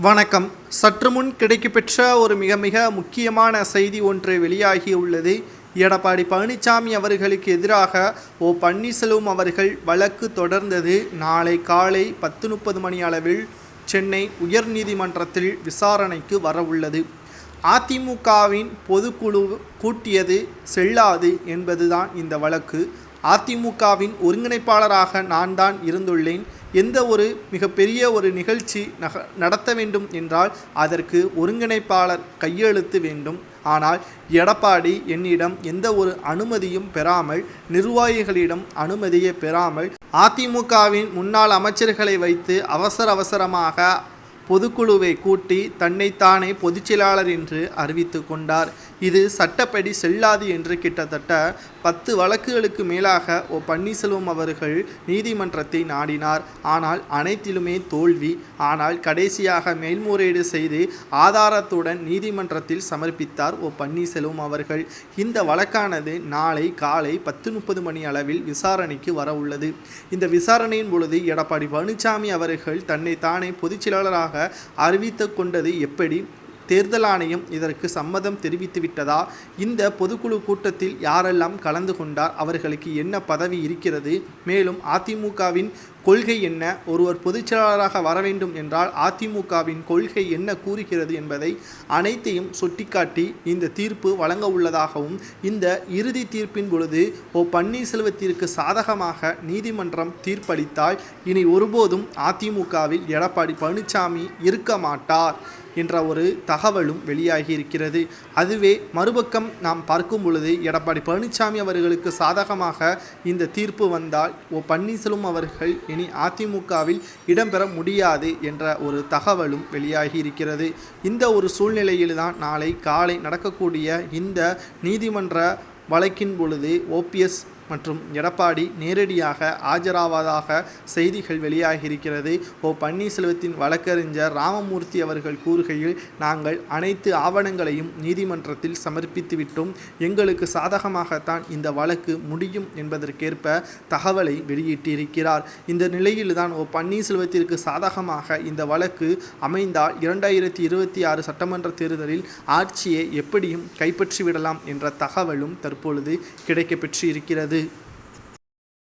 வணக்கம். சற்று முன் கிடைக்கப்பெற்ற ஒரு மிக மிக முக்கியமான செய்தி ஒன்று வெளியாகியுள்ளது. எடப்பாடி பழனிசாமி அவர்களுக்கு எதிராக ஓ பன்னீர்செல்வம் அவர்கள் வழக்கு தொடர்ந்தது. நாளை காலை பத்து முப்பது மணி அளவில் சென்னை உயர்நீதிமன்றத்தில் விசாரணைக்கு வரவுள்ளது. அதிமுகவின் பொதுக்குழு கூட்டியது செல்லாது என்பதுதான் இந்த வழக்கு. அதிமுகவின் ஒருங்கிணைப்பாளராக நான் தான் இருந்துள்ளேன். எந்த ஒரு மிகப்பெரிய ஒரு நிகழ்ச்சி நக நடத்த வேண்டும் என்றால் அதற்கு ஒருங்கிணைப்பாளர் கையெழுத்து வேண்டும். ஆனால் எடப்பாடி என்னிடம் எந்த ஒரு அனுமதியும் பெறாமல் நிர்வாகிகளிடம் அனுமதியை பெறாமல் அதிமுகவின் முன்னாள் அமைச்சர்களை வைத்து அவசர அவசரமாக பொதுக்குழுவை கூட்டி தன்னைத்தானே பொதுச்செயலாளர் என்று அறிவித்து கொண்டார். இது சட்டப்படி செல்லாது என்று கிட்டத்தட்ட பத்து வழக்குகளுக்கு மேலாக ஓ பன்னீர்செல்வம் அவர்கள் நீதிமன்றத்தை நாடினார். ஆனால் அனைத்திலுமே தோல்வி. ஆனால் கடைசியாக மேல்முறையீடு செய்து ஆதாரத்துடன் நீதிமன்றத்தில் சமர்ப்பித்தார் ஓ பன்னீர்செல்வம் அவர்கள். இந்த வழக்கானது நாளை காலை பத்து முப்பது மணி அளவில் விசாரணைக்கு வர உள்ளது இந்த விசாரணையின் பொழுது எடப்பாடி பழனிசாமி அவர்கள் தன்னை தானே பொதுச்செயலாளராக அறிவித்து கொண்டது எப்படி? தேர்தல் ஆணையம் இதற்கு சம்மதம் தெரிவித்துவிட்டதா இந்த பொதுக்குழு கூட்டத்தில் யாரெல்லாம் கலந்து கொண்டார்? அவர்களுக்கு என்ன பதவி இருக்கிறது? மேலும் அதிமுகவின் கொள்கை என்ன? ஒருவர் பொதுச்செயலாளராக வர வேண்டும் என்றால் அதிமுகவின் கொள்கை என்ன கூறுகிறது என்பதை அனைத்தையும் சுட்டிக்காட்டி இந்த தீர்ப்பு வழங்க உள்ளதாகவும் இந்த இறுதி தீர்ப்பின் பொழுது ஓ பன்னீர்செல்வத்திற்கு சாதகமாக நீதிமன்றம் தீர்ப்பளித்தால் இனி ஒருபோதும் அதிமுகவில் எடப்பாடி பழனிசாமி இருக்க மாட்டார் என்ற ஒரு தகவலும் வெளியாகி இருக்கிறது அதுவே மறுபக்கம் நாம் பார்க்கும் பொழுது எடப்பாடி பழனிசாமி அவர்களுக்கு சாதகமாக இந்த தீர்ப்பு வந்தால் ஓ பன்னீர்செல்வம் அவர்கள் இனி அதிமுகவில் இடம்பெற முடியாது என்ற ஒரு தகவலும் வெளியாகி இருக்கிறது இந்த ஒரு சூழ்நிலையில்தான் நாளை காலை நடக்கக்கூடிய இந்த நீதிமன்ற வழக்கின் பொழுது ஓபிஎஸ் மற்றும் எடப்பாடி நேரடியாக ஆஜராவதாக செய்திகள் வெளியாகியிருக்கிறது. ஓ பன்னீர்செல்வத்தின் வழக்கறிஞர் ராமமூர்த்தி அவர்கள் கூறுகையில் நாங்கள் அனைத்து ஆவணங்களையும் நீதிமன்றத்தில் சமர்ப்பித்துவிட்டோம். எங்களுக்கு சாதகமாகத்தான் இந்த வழக்கு முடியும் என்பதற்கேற்ப தகவலை வெளியிட்டிருக்கிறார். இந்த நிலையில்தான் ஓ பன்னீர்செல்வத்திற்கு சாதகமாக இந்த வழக்கு அமைந்தால் இரண்டாயிரத்தி இருபத்தி ஆறு சட்டமன்ற தேர்தலில் ஆட்சியை எப்படியும் கைப்பற்றிவிடலாம் என்ற தகவலும் தற்பொழுது கிடைக்கப்பெற்று இருக்கிறது